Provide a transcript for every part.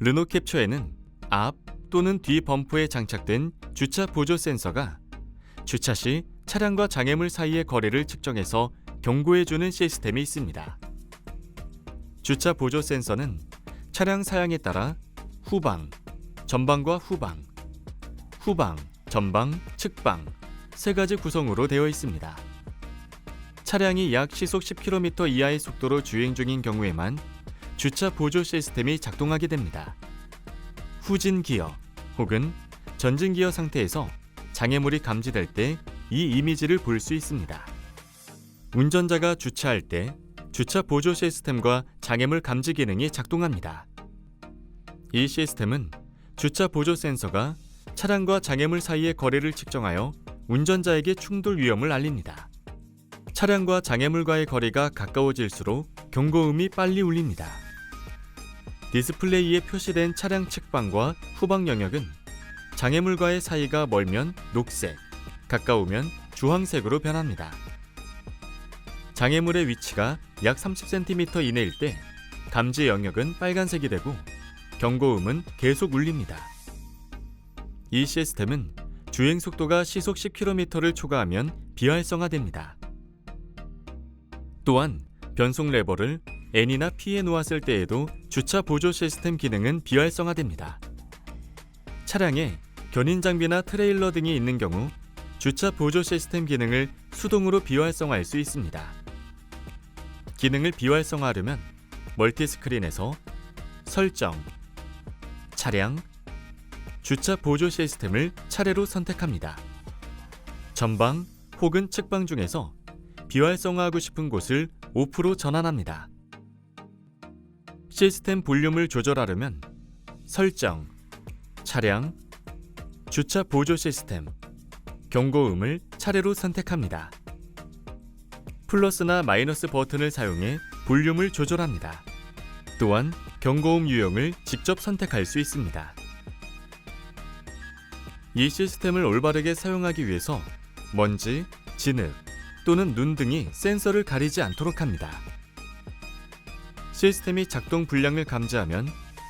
르노 캡처에는 앞 또는 뒤 범퍼에 장착된 주차 보조 센서가 주차 시 차량과 장애물 사이의 거리를 측정해서 경고해주는 시스템이 있습니다. 주차 보조 센서는 차량 사양에 따라 후방, 전방과 후방, 후방, 전방, 측방 세 가지 구성으로 되어 있습니다. 차량이 약 시속 10km 이하의 속도로 주행 중인 경우에만 주차 보조 시스템이 작동하게 됩니다. 후진 기어 혹은 전진 기어 상태에서 장애물이 감지될 때 이 이미지를 볼 수 있습니다. 운전자가 주차할 때 주차 보조 시스템과 장애물 감지 기능이 작동합니다. 이 시스템은 주차 보조 센서가 차량과 장애물 사이의 거리를 측정하여 운전자에게 충돌 위험을 알립니다. 차량과 장애물과의 거리가 가까워질수록 경고음이 빨리 울립니다. 디스플레이에 표시된 차량 측방과 후방 영역은 장애물과의 사이가 멀면 녹색, 가까우면 주황색으로 변합니다. 장애물의 위치가 약 30cm 이내일 때 감지 영역은 빨간색이 되고 경고음은 계속 울립니다. 이 시스템은 주행 속도가 시속 10km를 초과하면 비활성화됩니다. 또한 변속 레버를 N이나 P에 놓았을 때에도 주차 보조 시스템 기능은 비활성화됩니다. 차량에 견인 장비나 트레일러 등이 있는 경우 주차 보조 시스템 기능을 수동으로 비활성화할 수 있습니다. 기능을 비활성화하려면 멀티 스크린에서 설정, 차량, 주차 보조 시스템을 차례로 선택합니다. 전방 혹은 측방 중에서 비활성화하고 싶은 곳을 오프로 전환합니다. 시스템 볼륨을 조절하려면 설정, 차량, 주차 보조 시스템, 경고음을 차례로 선택합니다. 플러스나 마이너스 버튼을 사용해 볼륨을 조절합니다. 또한 경고음 유형을 직접 선택할 수 있습니다. 이 시스템을 올바르게 사용하기 위해서 먼지, 진흙 또는 눈 등이 센서를 가리지 않도록 합니다. 시스템이 작동 불량을 감지하면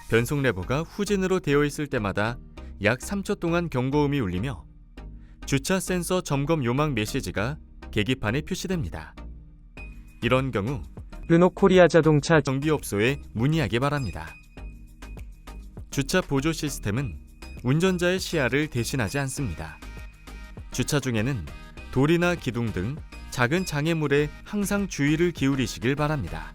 변속 레버가 후진으로 되어 있을 때마다 약 3초 동안 경고음이 울리며 주차 센서 점검 요망 메시지가 계기판에 표시됩니다. 이런 경우 르노 코리아 자동차 정비업소에 문의하기 바랍니다. 주차 보조 시스템은 운전자의 시야를 대신하지 않습니다. 주차 중에는 돌이나 기둥 등 작은 장애물에 항상 주의를 기울이시길 바랍니다.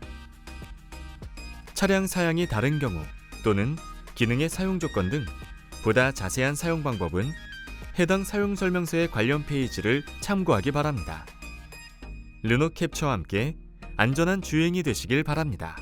차량 사양이 다른 경우 또는 기능의 사용 조건 등 보다 자세한 사용 방법은 해당 사용 설명서의 관련 페이지를 참고하기 바랍니다. 르노 캡처와 함께 안전한 주행이 되시길 바랍니다.